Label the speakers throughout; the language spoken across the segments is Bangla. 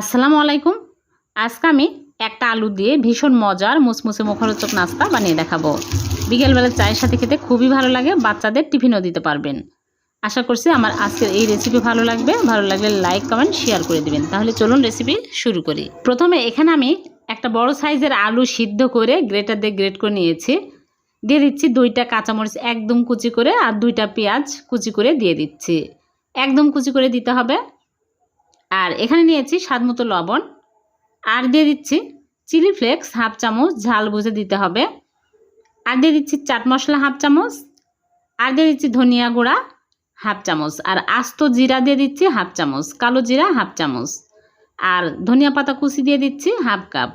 Speaker 1: আসসালামু আলাইকুম। আজকে আমি একটা আলু দিয়ে ভীষণ মজার মুসমুসে মুখরোচক নাস্তা বানিয়ে দেখাবো। বিকেলবেলা চায়ের সাথে খেতে খুবই ভালো লাগে, বাচ্চাদের টিফিনও দিতে পারবেন। আশা করছি আমার আজকের এই রেসিপি ভালো লাগবে। ভালো লাগলে লাইক কমেন্ট শেয়ার করে দিবেন। তাহলে চলুন রেসিপি শুরু করি। প্রথমে এখানে আমি একটা বড় সাইজের আলু সিদ্ধ করে গ্রেটার দিয়ে গ্রেট করে নিয়েছি। দিয়ে দিচ্ছি দুইটা কাঁচামরিচ একদম কুচি করে আর দুইটা পেঁয়াজ কুচি করে দিয়ে দিচ্ছি। একদম কুচি করে দিতে হবে। আর এখানে নিয়েছি স্বাদ মতো লবণ। আর দিয়ে দিচ্ছি চিলি ফ্লেক্স, হাফ চামচ, ঝাল বুঝে দিতে হবে। আর দিয়ে দিচ্ছি চাট মশলা, হাফ চামচ। আর দিয়ে দিচ্ছি ধনিয়া গুঁড়া, হাফ চামচ। আর আস্ত জিরা দিয়ে দিচ্ছি হাফ চামচ, কালো জিরা হাফ চামচ। আর ধনিয়া পাতা কুচি দিয়ে দিচ্ছি হাফ কাপ।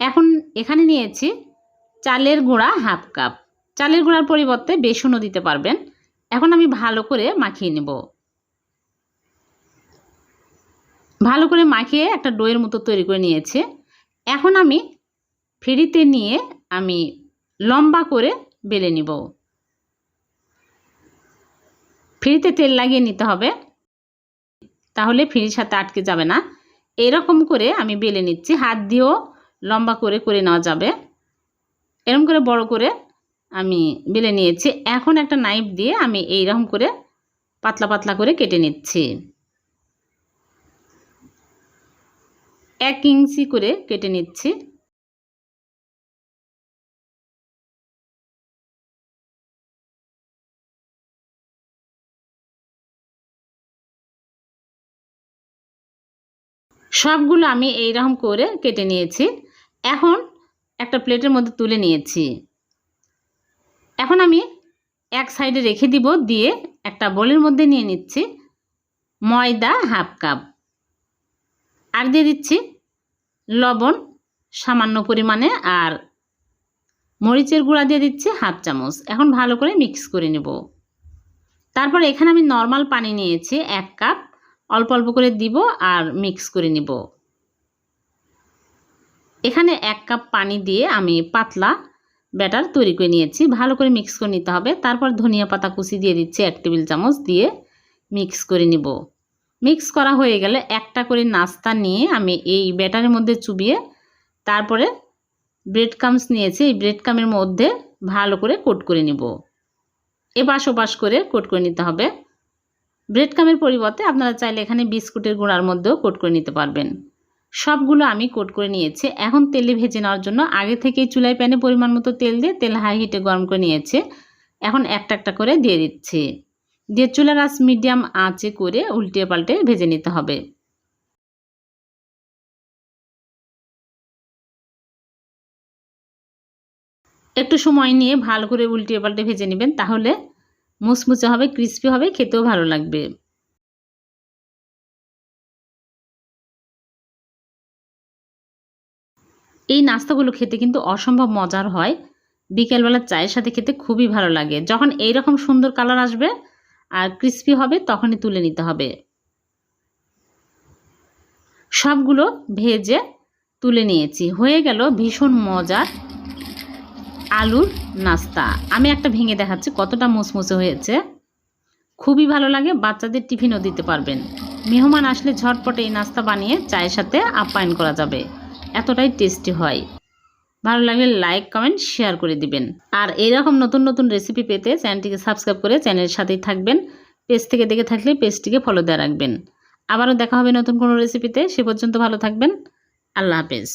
Speaker 1: এখন এখানে নিয়েছি চালের গুঁড়া হাফ কাপ। চালের গুঁড়ার পরিবর্তে বেসনও দিতে পারবেন। এখন আমি ভালো করে মাখিয়ে নেব। ভালো করে মাখিয়ে একটা ডোয়ের মতো তৈরি করে নিয়েছে। এখন আমি ফেরিতে নিয়ে আমি লম্বা করে বেলে নিব। ফ্রিতে তেল লাগিয়ে নিতে হবে। তাহলে ফ্রির সাথে আটকে যাবে না। এরকম করে আমি বেলে নিচ্ছি। হাত দিয়েও লম্বা করে করে নেওয়া যাবে। এরকম করে বড় করে আমি বেলে নিয়েছি। এখন একটা নাইফ দিয়ে আমি এইরকম করে পাতলা পাতলা করে কেটে নিচ্ছি। এক ইঞ্চি করে কেটে নিচ্ছি। সবগুলো আমি এইরকম করে কেটে নিয়েছি। এখন একটা প্লেটের মধ্যে তুলে নিয়েছি। এখন আমি এক সাইডে রেখে দিব, দিয়ে একটা বোলের মধ্যে নিয়ে নিচ্ছি ময়দা হাফ কাপ। আর দিয়ে দিচ্ছি লবণ, সামান্য পরিমাণে, আর মরিচের গুঁড়া দিয়ে দিচ্ছি হাফ চামচ। এখন ভালো করে মিক্স করে নেব। তারপর এখানে আমি নর্মাল পানি নিয়েছি, এক কাপ। অল্প অল্প করে দিব আর মিক্স করে নিব। এখানে এক কাপ পানি দিয়ে আমি পাতলা ব্যাটার তৈরি করে নিয়েছি। ভালো করে মিক্স করে নিতে হবে। তারপর ধনিয়া পাতা কুচি দিয়ে দিচ্ছি এক টেবিল চামচ দিয়ে মিক্স করে নিব। মিক্স করা হয়ে গেলে একটা করে নাস্তা নিয়ে আমি এই ব্যাটারের মধ্যে চুবিয়ে তারপরে ব্রেড কামস নিয়েছি। এই ব্রেড কামের মধ্যে ভালো করে কোট করে নিব। এপাশ ওপাশ করে কোট করে নিতে হবে। ব্রেড কামের পরিবর্তে আপনারা চাইলে এখানে বিস্কুটের গুঁড়ার মধ্যেও কোট করে নিতে পারবেন। সবগুলো আমি কোট করে নিয়েছি। এখন তেলে ভেজে নেওয়ার জন্য আগে থেকেই চুলায় প্যানে পরিমাণ মতো তেল দিয়ে তেল হাই হিটে গরম করে নিয়েছে। এখন একটা একটা করে দিয়ে দিচ্ছি। দিয়ে চুলার আঁচ মিডিয়াম আঁচে করে উল্টে পাল্টে ভেজে নিতে হবে। একটু সময় নিয়ে ভালো করে উল্টিয়ে পাল্টে ভেজে নেবেন, তাহলে মুচমুচে হবে ক্রিস্পি হবে, খেতেও ভালো লাগবে। এই নাস্তাগুলো খেতে কিন্তু অসম্ভব মজার হয়। বিকেলবেলা চায়ের সাথে খেতে খুবই ভালো লাগে। যখন এইরকম সুন্দর কালার আসবে আর ক্রিস্পি হবে তখনই তুলে নিতে হবে। সবগুলো ভেজে তুলে নিয়েছি। হয়ে গেল ভীষণ মজার আলুর নাস্তা। আমি একটা ভেঙে দেখাচ্ছি, কতটা মুসমুসে হয়েছে। খুবই ভালো লাগে, বাচ্চাদের টিফিনও দিতে পারবেন। মেহমান আসলে ঝটপটে এই নাস্তা বানিয়ে চায়ের সাথে আপ্যায়ন করা যাবে। এতটাই টেস্টি হয়। ভালো লাগলে লাইক কমেন্ট শেয়ার করে দিবেন। আর এইরকম নতুন নতুন রেসিপি পেতে চ্যানেলটিকে সাবস্ক্রাইব করে চ্যানেলের সাথেই থাকবেন। পেজ থেকে দেখে থাকলে পেজটিকে ফলো দেওয়া রাখবেন। আবারও দেখা হবে নতুন কোনো রেসিপিতে সে পর্যন্ত ভালো থাকবেন। আল্লাহ হাফেজ।